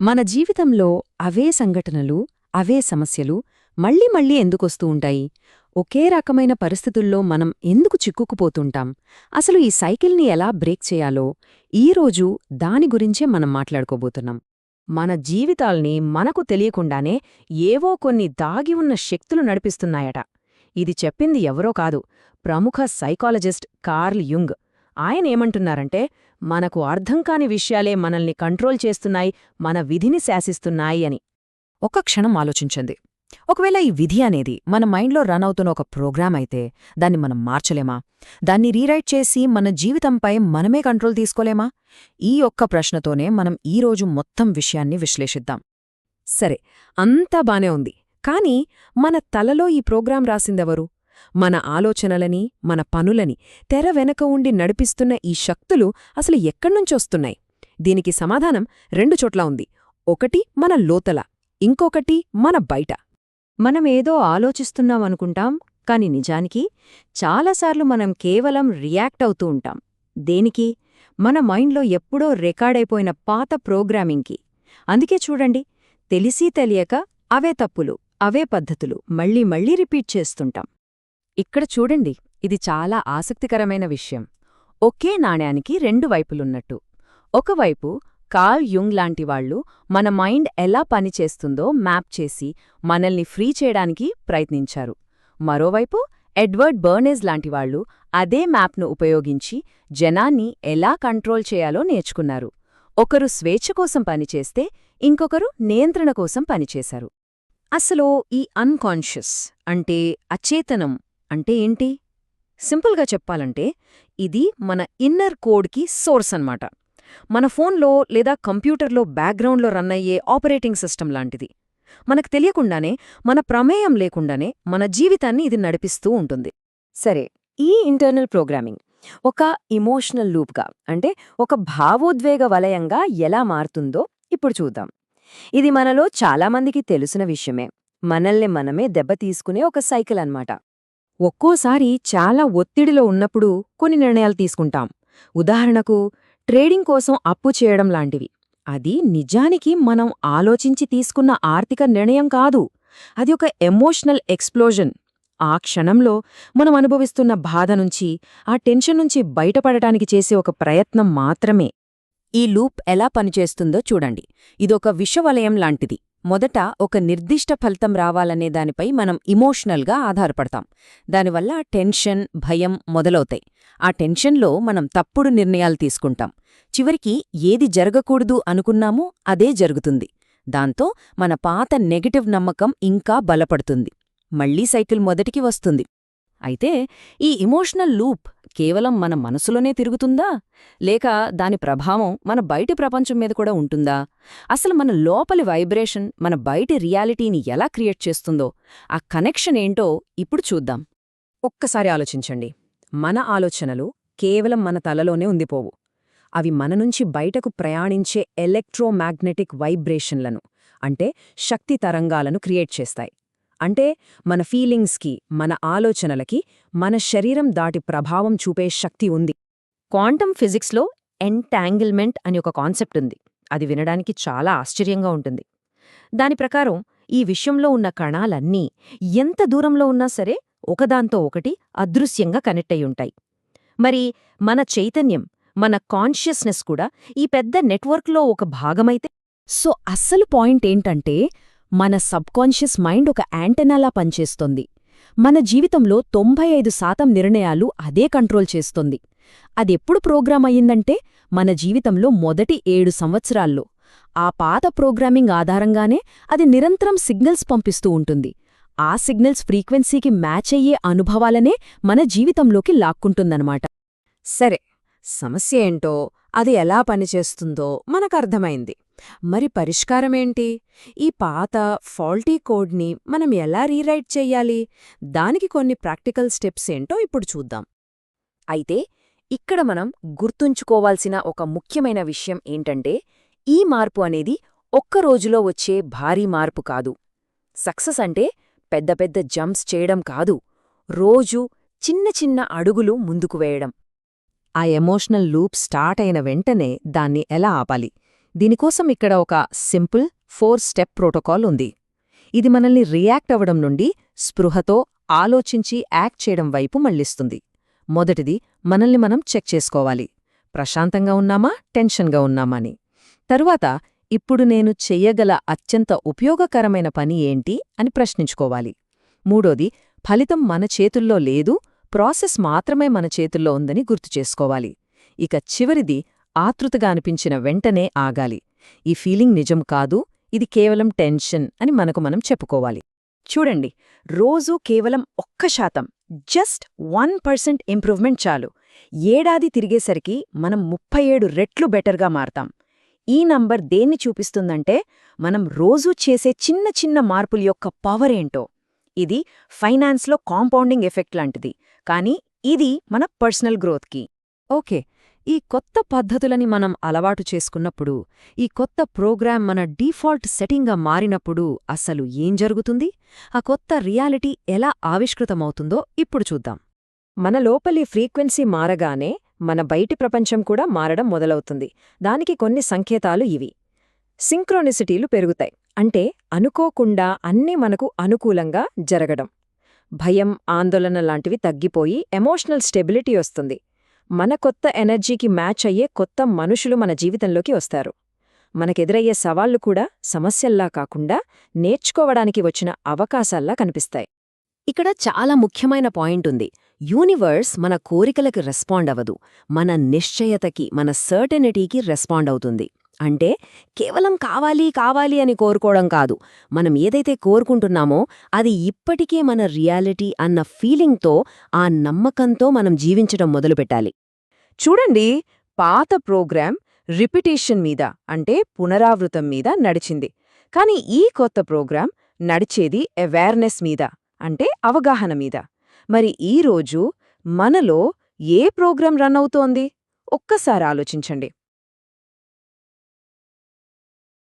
మన జీవితంలో అవే సంఘటనలు అవే సమస్యలు మళ్ళీ మళ్ళీ ఎందుకొస్తూ ఉంటాయి? ఒకే రకమైన పరిస్థితుల్లో మనం ఎందుకు చిక్కుకుపోతుంటాం? అసలు ఈ సైకిల్ని ఎలా బ్రేక్ చేయాలో ఈరోజు దాని గురించే మనం మాట్లాడుకోబోతున్నాం. మన జీవితాల్ని మనకు తెలియకుండానే ఏవో కొన్ని దాగి ఉన్న శక్తులు నడిపిస్తున్నాయట. ఇది చెప్పింది ఎవరో కాదు ప్రముఖ సైకాలజిస్ట్ కార్ల్ యుంగ్. ఆయనేమంటున్నారంటే మనకు అర్థం కాని విషయాలే మనల్ని కంట్రోల్ చేస్తున్నాయి మన విధిని శాసిస్తున్నాయి అని. ఒక క్షణం ఆలోచించండి. ఒకవేళ ఈ విధి అనేది మన మైండ్లో రన్ అవుతున్న ఒక ప్రోగ్రామ్ అయితే దాన్ని మనం మార్చలేమా? దాన్ని రీరైట్ చేసి మన జీవితంపై మనమే కంట్రోల్ తీసుకోలేమా? ఈ ఒక్క ప్రశ్నతోనే మనం ఈరోజు మొత్తం విషయాన్ని విశ్లేషిద్దాం. సరే అంతా బానే ఉంది. కానీ మన తలలో ఈ ప్రోగ్రాం రాసిందెవరు? మన ఆలోచనలని మన పనులని తెర వెనక ఉండి నడిపిస్తున్న ఈ శక్తులు అసలు ఎక్కడ్నుంచొస్తున్నాయి? దీనికి సమాధానం రెండు చోట్ల ఉంది. ఒకటి మన లోతల ఇంకొకటి మన బయట. మనమేదో ఆలోచిస్తున్నామనుకుంటాం కాని నిజానికి చాలాసార్లు మనం కేవలం రియాక్ట్ అవుతూ ఉంటాం. దేనికి? మన మైండ్లో ఎప్పుడో రికార్డైపోయిన పాత ప్రోగ్రామింగ్కి. అందుకే చూడండి తెలిసీ తెలియక అవే తప్పులు అవే పద్ధతులు మళ్ళీ మళ్ళీ రిపీట్ చేస్తుంటాం. ఇక్కడ చూడండి ఇది చాలా ఆసక్తికరమైన విషయం. ఒకే నాణ్యానికి రెండు వైపులున్నట్టు. ఒకవైపు కార్ల్ యుంగ్ లాంటివాళ్ళు మన మైండ్ ఎలా పనిచేస్తుందో మ్యాప్ చేసి మనల్ని ఫ్రీ చేయడానికి ప్రయత్నించారు. మరోవైపు ఎడ్వర్డ్ బర్నేజ్ లాంటివాళ్ళు అదే మ్యాప్ను ఉపయోగించి జనాన్ని ఎలా కంట్రోల్ చేయాలో నేర్చుకున్నారు. ఒకరు స్వేచ్ఛ కోసం పనిచేస్తే ఇంకొకరు నియంత్రణ కోసం పనిచేశారు అసలు ఈ అన్కాన్షియస్ అంటే అచేతనం అంటే ఏంటి? సింపుల్గా చెప్పాలంటే ఇది మన ఇన్నర్ కోడ్కి సోర్స్ అన్నమాట. మన ఫోన్లో లేదా కంప్యూటర్లో బ్యాక్గ్రౌండ్లో రన్ అయ్యే ఆపరేటింగ్ సిస్టమ్ లాంటిది. మనకు తెలియకుండానే మన ప్రమేయం లేకుండానే మన జీవితాన్ని ఇది నడిపిస్తూ ఉంటుంది. సరే ఈ ఇంటర్నల్ ప్రోగ్రామింగ్ ఒక ఇమోషనల్ లూప్గా అంటే ఒక భావోద్వేగ వలయంగా ఎలా మారుతుందో ఇప్పుడు చూద్దాం. ఇది మనలో చాలామందికి తెలిసిన విషయమే. మనల్ని మనమే దెబ్బతీసుకునే ఒక సైకిల్ అన్నమాట. ఒక్కోసారి చాలా ఒత్తిడిలో ఉన్నప్పుడు కొన్ని నిర్ణయాలు తీసుకుంటాం. ఉదాహరణకు ట్రేడింగ్ కోసం అప్పు చేయడం లాంటివి. అది నిజానికి మనం ఆలోచించి తీసుకున్న ఆర్థిక నిర్ణయం కాదు. అది ఒక ఎమోషనల్ ఎక్స్ప్లోజన్ ఆ క్షణంలో మనం అనుభవిస్తున్న బాధ నుంచి ఆ టెన్షన్ నుంచి బయటపడటానికి చేసే ఒక ప్రయత్నం మాత్రమే. ఈ లూప్ ఎలా పనిచేస్తుందో చూడండి. ఇదొక విషవలయం లాంటిది. మొదట ఒక నిర్దిష్ట ఫలితం రావాలనే దానిపై మనం ఇమోషనల్గా ఆధారపడతాం. దానివల్ల టెన్షన్ భయం మొదలవుతాయి. ఆ టెన్షన్లో మనం తప్పుడు నిర్ణయాలు తీసుకుంటాం. చివరికి ఏది జరగకూడదు అనుకున్నామో అదే జరుగుతుంది. దాంతో మన పాత నెగటివ్ నమ్మకం ఇంకా బలపడుతుంది. మళ్ళీ సైకిల్ మొదటికి వస్తుంది. అయితే ఈ ఇమోషనల్ లూప్ కేవలం మన మనసులోనే తిరుగుతుందా? లేక దాని ప్రభావం మన బయటి ప్రపంచం మీద కూడా ఉంటుందా? అసలు మన లోపలి వైబ్రేషన్ మన బయటి రియాలిటీని ఎలా క్రియేట్ చేస్తుందో ఆ కనెక్షన్ ఏంటో ఇప్పుడు చూద్దాం. ఒక్కసారి ఆలోచించండి. మన ఆలోచనలు కేవలం మన తలలోనే ఉందిపోవు అవి మన నుంచి బయటకు ప్రయాణించే ఎలక్ట్రోమాగ్నెటిక్ వైబ్రేషన్లను అంటే శక్తి తరంగాలను క్రియేట్ చేస్తాయి. అంటే మన ఫీలింగ్స్కి మన ఆలోచనలకి మన శరీరం దాటి ప్రభావం చూపే శక్తి ఉంది. క్వాంటమ్ ఫిజిక్స్లో ఎంటాంగిల్మెంట్ అని ఒక కాన్సెప్ట్ ఉంది. అది వినడానికి చాలా ఆశ్చర్యంగా ఉంటుంది. దాని ప్రకారం ఈ విషయంలో ఉన్న కణాలన్నీ ఎంత దూరంలో ఉన్నా సరే ఒకదాంతో ఒకటి అదృశ్యంగా కనెక్ట్ అయ్యుంటాయి మరి మన చైతన్యం మన కాన్షియస్నెస్ కూడా ఈ పెద్ద నెట్వర్క్లో ఒక భాగమైతే సో అస్సలు పాయింట్ ఏంటంటే మన సబ్కాన్షియస్ మైండ్ ఒక యాంటెనాలా పనిచేస్తోంది. మన జీవితంలో తొంభై ఐదు శాతం నిర్ణయాలు అదే కంట్రోల్ చేస్తుంది. అదెప్పుడు ప్రోగ్రామ్ అయ్యిందంటే మన జీవితంలో మొదటి ఏడు సంవత్సరాల్లో. ఆ పాత ప్రోగ్రామింగ్ ఆధారంగానే అది నిరంతరం సిగ్నల్స్ పంపిస్తూ ఉంటుంది. ఆ సిగ్నల్స్ ఫ్రీక్వెన్సీకి మ్యాచ్ అయ్యే అనుభవాలనే మన జీవితంలోకి లాక్కుంటుందనమాట సరే సమస్య ఏంటో అది ఎలా పనిచేస్తుందో మనకర్థమైంది. మరి పరిష్కారమేంటి? ఈ పాత ఫాల్టీ కోడ్ని మనం ఎలా రీరైట్ చెయ్యాలి దానికి కొన్ని ప్రాక్టికల్ స్టెప్స్ ఏంటో ఇప్పుడు చూద్దాం. అయితే ఇక్కడ మనం గుర్తుంచుకోవాల్సిన ఒక ముఖ్యమైన విషయం ఏంటంటే ఈ మార్పు అనేది ఒక్క రోజులో వచ్చే భారీ మార్పు కాదు. సక్సెస్ అంటే పెద్ద పెద్ద జంప్స్ చేయడం కాదు. రోజు చిన్న చిన్న అడుగులు ముందుకు వేయడం. ఆ ఎమోషనల్ లూప్ స్టార్ట్ అయిన వెంటనే దాన్ని ఎలా ఆపాలి? దీనికోసం ఇక్కడ ఒక సింపుల్ ఫోర్ స్టెప్ ప్రోటోకాల్ ఉంది. ఇది మనల్ని రియాక్ట్ అవ్వడం నుండి స్పృహతో ఆలోచించి యాక్ట్ చేయడం వైపు మళ్ళిస్తుంది మొదటిది మనల్ని మనం చెక్ చేసుకోవాలి. ప్రశాంతంగా ఉన్నామా? టెన్షన్గా ఉన్నామా అని. తరువాత ఇప్పుడు నేను చెయ్యగల అత్యంత ఉపయోగకరమైన పని ఏంటి అని ప్రశ్నించుకోవాలి. మూడోది ఫలితం మన చేతుల్లో లేదు ప్రాసెస్ మాత్రమే మన చేతుల్లో ఉందని గుర్తుచేసుకోవాలి ఇక చివరిది ఆతృతగా అనిపించిన వెంటనే ఆగాలి. ఈ ఫీలింగ్ నిజం కాదు ఇది కేవలం టెన్షన్ అని మనకు మనం చెప్పుకోవాలి. చూడండి రోజూ కేవలం ఒక్క శాతం జస్ట్ వన్ పర్సెంట్ ఇంప్రూవ్మెంట్ చాలు. ఏడాది తిరిగేసరికి మనం ముప్పై ఏడు రెట్లు బెటర్గా మారతాం. ఈ నంబర్ దేన్ని చూపిస్తుందంటే మనం రోజూ చేసే చిన్న చిన్న మార్పుల యొక్క పవర్ ఏంటో. ఇది ఫైనాన్స్లో కాంపౌండింగ్ ఎఫెక్ట్ లాంటిది కానీ ఇది మన పర్సనల్ గ్రోత్కి. ఓకే ఈ కొత్త పద్ధతులని మనం అలవాటు చేసుకున్నప్పుడు ఈ కొత్త ప్రోగ్రాం మన డీఫాల్ట్ సెట్టింగ్గా మారినప్పుడు అసలు ఏం జరుగుతుంది? ఆ కొత్త రియాలిటీ ఎలా ఆవిష్కృతమవుతుందో ఇప్పుడు చూద్దాం. మన లోపలి ఫ్రీక్వెన్సీ మారగానే మన బయటి ప్రపంచం కూడా మారడం మొదలవుతుంది. దానికి కొన్ని సంకేతాలు ఇవి. సింక్రోనిసిటీలు పెరుగుతాయి. అంటే అనుకోకుండా అన్నీ మనకు అనుకూలంగా జరగడం. భయం ఆందోళన లాంటివి తగ్గిపోయి ఎమోషనల్ స్టెబిలిటీ వస్తుంది. మన కొత్త ఎనర్జీకి మ్యాచ్ అయ్యే కొత్త మనుషులు మన జీవితంలోకి వస్తారు. మనకెదురయ్యే సవాళ్ళు కూడా సమస్యల్లా కాకుండా నేర్చుకోవడానికి వచ్చిన అవకాశాల్లా కనిపిస్తాయి. ఇక్కడ చాలా ముఖ్యమైన పాయింట్ ఉంది. యూనివర్స్ మన కోరికలకు రెస్పాండ్ అవ్వదు. మన నిశ్చయతకి మన సర్టెనిటీకి రెస్పాండ్ అవుతుంది. అంటే కేవలం కావాలి కావాలి అని కోరుకోవడం కాదు. మనం ఏదైతే కోరుకుంటున్నామో అది ఇప్పటికే మన రియాలిటీ అన్న ఫీలింగ్తో ఆ నమ్మకంతో మనం జీవించడం మొదలుపెట్టాలి. చూడండి పాత ప్రోగ్రాం రిపిటేషన్ మీద అంటే పునరావృతం మీద నడిచింది. కాని ఈ కొత్త ప్రోగ్రాం నడిచేది అవేర్నెస్ మీద అంటే అవగాహన మీద. మరి ఈరోజు మనలో ఏ ప్రోగ్రాం రన్ అవుతోంది? ఒక్కసారి ఆలోచించండి.